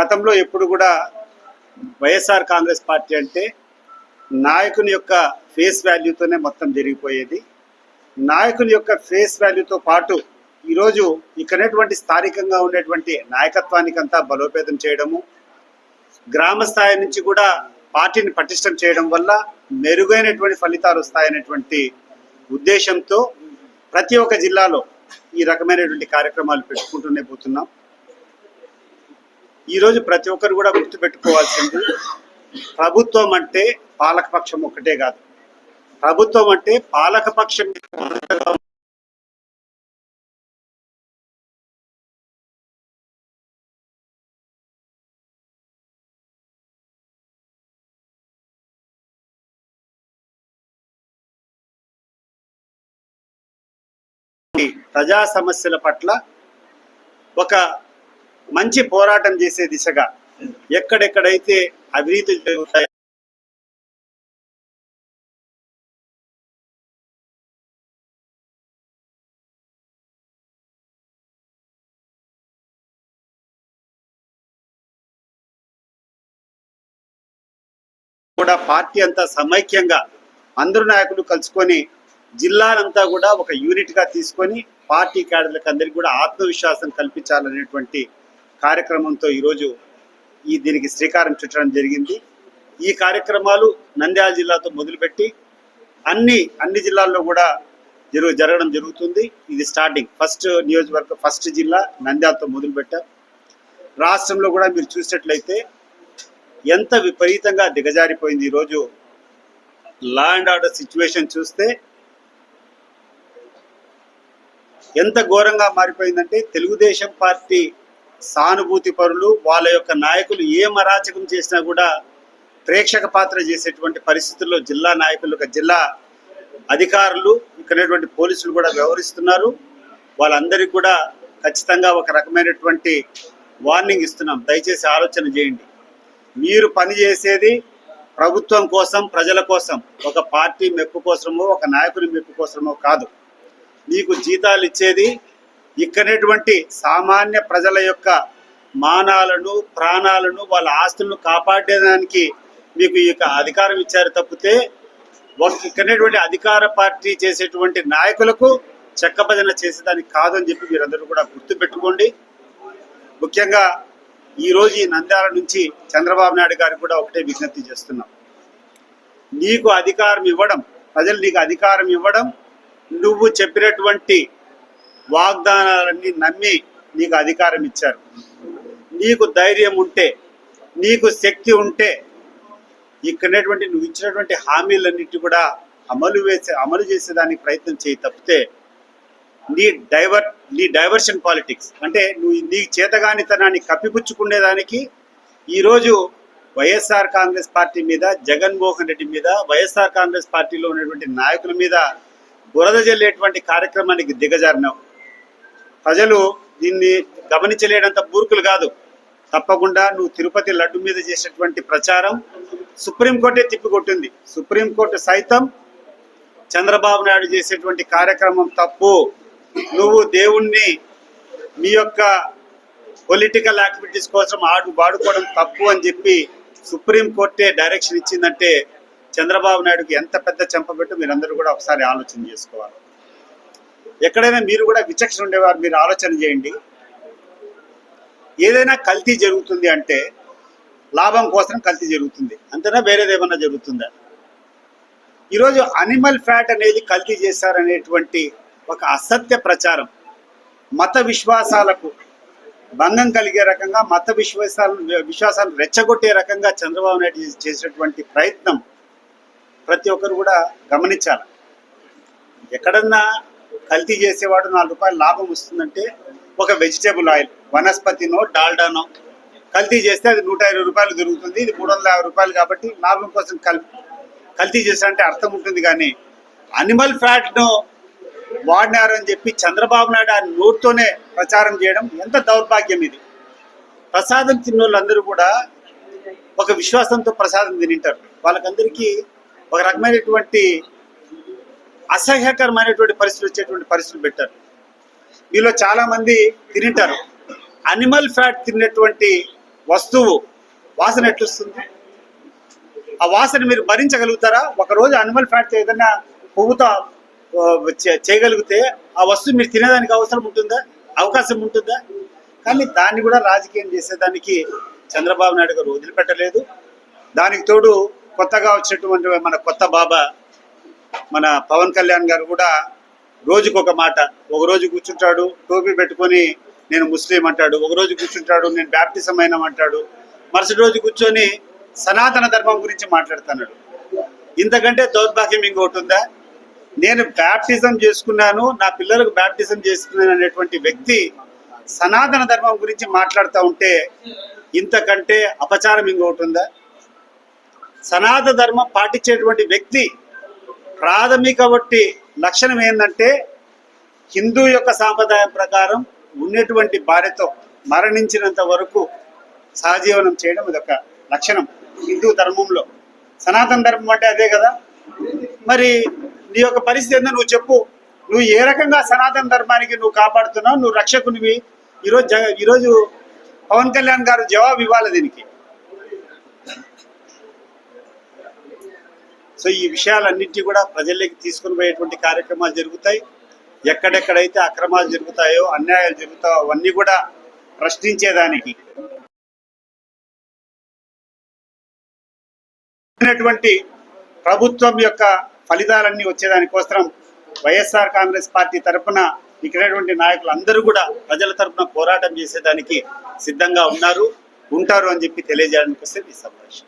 గతంలో ఎప్పుడు కూడా వైఎస్ఆర్ కాంగ్రెస్ పార్టీ అంటే నాయకుని యొక్క ఫేస్ వాల్యూతోనే మొత్తం జరిగిపోయేది. నాయకుని యొక్క ఫేస్ వాల్యూతో పాటు ఈరోజు ఇక్కడటువంటి స్థానికంగా ఉండేటువంటి నాయకత్వానికంతా బలోపేతం చేయడము గ్రామ స్థాయి నుంచి కూడా పార్టీని పటిష్టం చేయడం వల్ల మెరుగైనటువంటి ఫలితాలు వస్తాయనేటువంటి ఉద్దేశంతో ప్రతి ఒక్క జిల్లాలో ఈ రకమైనటువంటి కార్యక్రమాలు పెట్టుకుంటూనే పోతున్నాం. ఈరోజు ప్రతి ఒక్కరు కూడా గుర్తుపెట్టుకోవాల్సింది ప్రభుత్వం అంటే పాలకపక్షం ఒక్కటే కాదు. ప్రభుత్వం అంటే పాలకపక్షం ప్రజా సమస్యల పట్ల ఒక మంచి పోరాటం చేసే దిశగా ఎక్కడెక్కడైతే అవినీతులు జరుగుతాయి కూడా పార్టీ అంతా సమైక్యంగా అందరు నాయకులు కలుసుకొని జిల్లానంతా కూడా ఒక యూనిట్గా తీసుకొని పార్టీ క్యాడర్లకు అందరికీ కూడా ఆత్మవిశ్వాసం కల్పించాలనేటువంటి కార్యక్రమంతో ఈరోజు ఈ దీనికి శ్రీకారం చుట్టడం జరిగింది. ఈ కార్యక్రమాలు నంద్యాల జిల్లాతో మొదలుపెట్టి అన్ని అన్ని జిల్లాల్లో కూడా జరుగు జరగడం జరుగుతుంది. ఇది స్టార్టింగ్ ఫస్ట్ నియోజకవర్గం ఫస్ట్ జిల్లా నంద్యాలతో మొదలుపెట్టారు రాష్ట్రంలో కూడా మీరు చూసినట్లయితే ఎంత విపరీతంగా దిగజారిపోయింది ఈరోజు లా అండ్ ఆర్డర్ సిచ్యువేషన్ చూస్తే. ఎంత ఘోరంగా మారిపోయిందంటే తెలుగుదేశం పార్టీ సానుభూతి పరులు వాళ్ళ యొక్క నాయకులు ఏం అరాచకం చేసినా కూడా ప్రేక్షక పాత్ర చేసేటువంటి పరిస్థితుల్లో జిల్లా నాయకులు జిల్లా అధికారులు ఇక్కడటువంటి పోలీసులు కూడా వ్యవహరిస్తున్నారు. వాళ్ళందరికీ కూడా ఖచ్చితంగా ఒక రకమైనటువంటి వార్నింగ్ ఇస్తున్నాం. దయచేసి ఆలోచన చేయండి. మీరు పని చేసేది ప్రభుత్వం కోసం ప్రజల కోసం. ఒక పార్టీ మెప్పు కోసమో ఒక నాయకుని మెప్పు కోసమో కాదు. మీకు జీతాలు ఇచ్చేది ఇక్కడటువంటి సామాన్య ప్రజల యొక్క మానాలను ప్రాణాలను వాళ్ళ ఆస్తులను కాపాడేదానికి మీకు ఈ యొక్క అధికారం ఇచ్చారు తప్పితే ఇక్కడటువంటి అధికార పార్టీ చేసేటువంటి నాయకులకు చెక్కభజన చేసేదానికి కాదని చెప్పి మీరందరూ కూడా గుర్తుపెట్టుకోండి. ముఖ్యంగా ఈరోజు ఈ నంద్యాల నుంచి చంద్రబాబు నాయుడు గారికి కూడా ఒకటే విజ్ఞప్తి చేస్తున్నాం. నీకు అధికారం ఇవ్వడం ప్రజలు నీకు అధికారం ఇవ్వడం నువ్వు చెప్పినటువంటి వాగ్దానాలన్నీ నమ్మి నీకు అధికారం ఇచ్చారు. నీకు ధైర్యం ఉంటే నీకు శక్తి ఉంటే ఇక్కడటువంటి నువ్వు ఇచ్చినటువంటి హామీలన్నిటి కూడా అమలు వేసే అమలు చేసేదానికి ప్రయత్నం చేయి తప్పితే నీ డైవర్ నీ డైవర్షన్ పాలిటిక్స్ అంటే నువ్వు నీ చేతగానితనాన్ని కప్పిపుచ్చుకునేదానికి ఈరోజు వైఎస్ఆర్ కాంగ్రెస్ పార్టీ మీద జగన్మోహన్ రెడ్డి మీద వైఎస్ఆర్ కాంగ్రెస్ పార్టీలో ఉన్నటువంటి నాయకుల మీద బురద జల్లేటువంటి కార్యక్రమానికి దిగజారినావు. ప్రజలు దీన్ని గమనించలేనంత బూర్కులు కాదు. తప్పకుండా నువ్వు తిరుపతి లడ్డు మీద చేసినటువంటి ప్రచారం సుప్రీంకోర్టే తిప్పికొట్టింది. సుప్రీంకోర్టు సైతం చంద్రబాబు నాయుడు చేసేటువంటి కార్యక్రమం తప్పు. నువ్వు దేవుణ్ణి మీ యొక్క పొలిటికల్ యాక్టివిటీస్ కోసం ఆడు వాడుకోవడం తప్పు అని చెప్పి సుప్రీంకోర్టే డైరెక్షన్ ఇచ్చిందంటే చంద్రబాబు నాయుడుకి ఎంత పెద్ద చెంపబెట్టు మీరందరూ కూడా ఒకసారి ఆలోచన చేసుకోవాలి. ఎక్కడైనా మీరు కూడా విచక్షణ ఉండేవారు మీరు ఆలోచన చేయండి. ఏదైనా కల్తీ జరుగుతుంది అంటే లాభం కోసం కల్తీ జరుగుతుంది. అంతేనా? వేరేది ఏమన్నా జరుగుతుందా? ఈరోజు అనిమల్ ఫ్యాట్ అనేది కల్తీ చేశారనేటువంటి ఒక అసత్య ప్రచారం. మత విశ్వాసాలకు భంగం కలిగే రకంగా మత విశ్వాసాలను విశ్వాసాలను రెచ్చగొట్టే రకంగా చంద్రబాబు నాయుడు చేసినటువంటి ప్రయత్నం ప్రతి ఒక్కరు కూడా గమనించాలి. ఎక్కడన్నా కల్తీ చేసేవాడు నాలుగు రూపాయలు లాభం వస్తుందంటే ఒక వెజిటేబుల్ ఆయిల్ వనస్పతినో డాల్డానో. కల్తీ చేస్తే అది నూట ఇరవై రూపాయలు దొరుకుతుంది. ఇది మూడు వందల యాభై రూపాయలు కాబట్టి లాభం కోసం కల్ కల్తీ చేశారంటే అర్థం ఉంటుంది కానీ అనిమల్ ఫ్యాట్ను వాడినారని అని చెప్పి చంద్రబాబు నాయుడు ఆ నోటితోనే ప్రచారం చేయడం ఎంత దౌర్భాగ్యం ఇది. ప్రసాదం తిన్నోళ్ళందరూ కూడా ఒక విశ్వాసంతో ప్రసాదం తినింటారు. వాళ్ళకందరికీ ఒక రకమైనటువంటి అసహ్యకరమైనటువంటి పరిస్థితులు వచ్చేటువంటి పరిస్థితులు పెట్టారు. వీళ్ళు చాలా మంది అనిమల్ ఫ్యాట్ తిన్నటువంటి వస్తువు వాసన ఎట్లొస్తుంది? ఆ వాసన మీరు భరించగలుగుతారా? ఒకరోజు అనిమల్ ఫ్యాట్ ఏదైనా పువ్వుతో చేయగలిగితే ఆ వస్తువు మీరు తినేదానికి అవసరం ఉంటుందా? అవకాశం ఉంటుందా? కానీ దాన్ని కూడా రాజకీయం చేసేదానికి చంద్రబాబు నాయుడు గారు వదిలిపెట్టలేదు. దానికి తోడు కొత్తగా వచ్చినటువంటి మన కొత్త బాబా మన పవన్ కళ్యాణ్ గారు కూడా రోజుకొక మాట. ఒక రోజు కూర్చుంటాడు టోపీ పెట్టుకొని నేను ముస్లిం అంటాడు ఒక రోజు కూర్చుంటాడు నేను బ్యాప్టిజం అయినా అంటాడు మరుసటి రోజు కూర్చొని సనాతన ధర్మం గురించి మాట్లాడుతున్నాడు. ఇంతకంటే దౌర్భాగ్యం ఇంకోటి ఉందా? నేను బ్యాప్టిజం చేసుకున్నాను నా పిల్లలకు బ్యాప్టిజం చేసుకున్నాను అనేటువంటి వ్యక్తి సనాతన ధర్మం గురించి మాట్లాడుతూ ఉంటే ఇంతకంటే అపచారం ఇంకోటి ఉందా? సనాతన ధర్మం పాటించేటువంటి వ్యక్తి ప్రాథమిక బట్టి లక్షణం ఏంటంటే హిందూ యొక్క సాంప్రదాయం ప్రకారం ఉన్నటువంటి భార్యతో మరణించినంత వరకు సహజీవనం చేయడం ఇదొక లక్షణం హిందూ ధర్మంలో. సనాతన ధర్మం అంటే అదే కదా? మరి నీ యొక్క పరిస్థితి ఏందో నువ్వు చెప్పు. నువ్వు ఏ రకంగా సనాతన ధర్మానికి నువ్వు కాపాడుతున్నావు? నువ్వు రక్షకునివి. ఈరోజు జగ ఈరోజు పవన్ కళ్యాణ్ గారు జవాబు ఇవ్వాలి దీనికి. సో ఈ విషయాలన్నింటినీ కూడా ప్రజల్లోకి తీసుకుని పోయేటువంటి కార్యక్రమాలు జరుగుతాయి. ఎక్కడెక్కడైతే అక్రమాలు జరుగుతాయో అన్యాయాలు జరుగుతాయో అవన్నీ కూడా ప్రశ్నించేదానికి ప్రభుత్వం యొక్క ఫలితాలన్నీ వచ్చేదానికోసం వైఎస్ఆర్ కాంగ్రెస్ పార్టీ తరఫున ఇక్కడటువంటి నాయకులు అందరూ కూడా ప్రజల తరఫున పోరాటం చేసేదానికి సిద్ధంగా ఉన్నారు ఉంటారు అని చెప్పి తెలియజేయడానికి వస్తే ఈ సమావేశం.